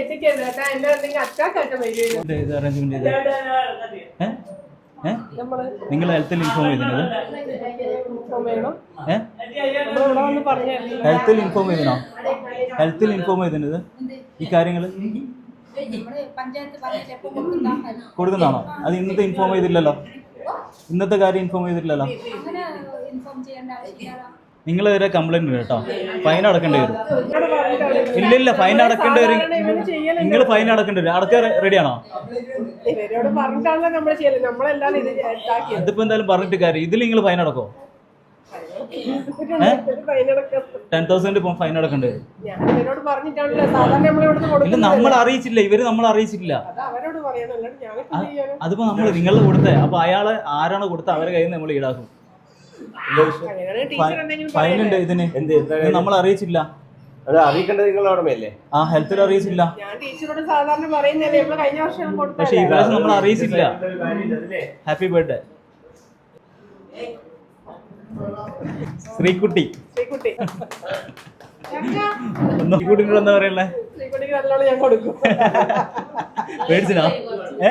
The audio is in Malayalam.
ഞെട്ടിക്കരുത് കേട്ടാ. എന്നെ എന്തെങ്കിലും അറ്റാക്കായിട്ട് വരികയാണ് ഇത് അറേഞ്ച്മെന്റ് ചെയ്ത് ഏ? ഏ? നമ്മൾ നിങ്ങൾ ഹെൽത്തിൽ ഇൻഫോം ചെയ്തിരുന്നത്? ഇൻഫോം ചെയ്യണം. ഏ? നമ്മൾ ഇവിടെ വന്ന് പറഞ്ഞു ഹെൽത്തിൽ ഇൻഫോം ചെയ്തിനോ ഹെൽത്തിൽ ഇൻഫോം ചെയ്തിരുന്നത്? ഈ കാര്യങ്ങൾ കൊടുക്കുന്നതാണോ? അത് ഇന്നത്തെ ഇൻഫോം ചെയ്തില്ലല്ലോ. ഇന്നത്തെ കാര്യം ഇൻഫോം ചെയ്തിട്ടില്ലല്ലോ. ഇൻഫോം ചെയ്യേണ്ട ആവശ്യമില്ല. നിങ്ങൾ വരെ കംപ്ലൈന്റ് കേട്ടോ. ഫൈൻ അടക്കേണ്ടി വരും. ഇല്ല ഇല്ല ഫൈൻ അടക്കേണ്ടി വരും. നിങ്ങൾ ഫൈൻ അടക്കേണ്ടി വരും. അടക്കാൻ റെഡിയാണോ ഇതിപ്പോ എന്തായാലും പറഞ്ഞിട്ട് കാര്യം. ഇതിൽ നിങ്ങൾ ഫൈൻ അടക്കോ? ടെൻ തൗസൻഡ് ഫൈൻ അടക്കേണ്ടി വരും. ഇല്ല നമ്മൾ അറിയിച്ചില്ല. ഇവർ നമ്മൾ അറിയിച്ചില്ല അതിപ്പോ നമ്മൾ നിങ്ങളുടെ കൊടുത്തേ. അപ്പൊ അയാൾ ആരാണ് കൊടുത്ത അവരെ കയ്യിൽ നിന്ന് നമ്മൾ ഈടാക്കും. ഇതിന്. എന്ത് നമ്മൾ അറിയിച്ചില്ല. അത് അറിയിക്കേണ്ടത് നിങ്ങളുടെ ആ ഹെൽത്തിൽ അറിയിച്ചില്ല. ഞാൻ ടീച്ചറോട് സാധാരണ പറയുന്നല്ലേ കഴിഞ്ഞ വർഷം പക്ഷെ ഈ കൊടുത്തല്ലേ പ്രാവശ്യം നമ്മൾ അറിയിച്ചില്ല. Happy birthday Sreekutty. ശ്രീകുട്ടി. ശ്രീകുട്ടിനോട് എന്താ പറയല്ലേ ശ്രീകുട്ടിക്ക് നല്ലോണം ഞാൻ കൊടുക്കും. പേടിച്ചിനാ? ഏ?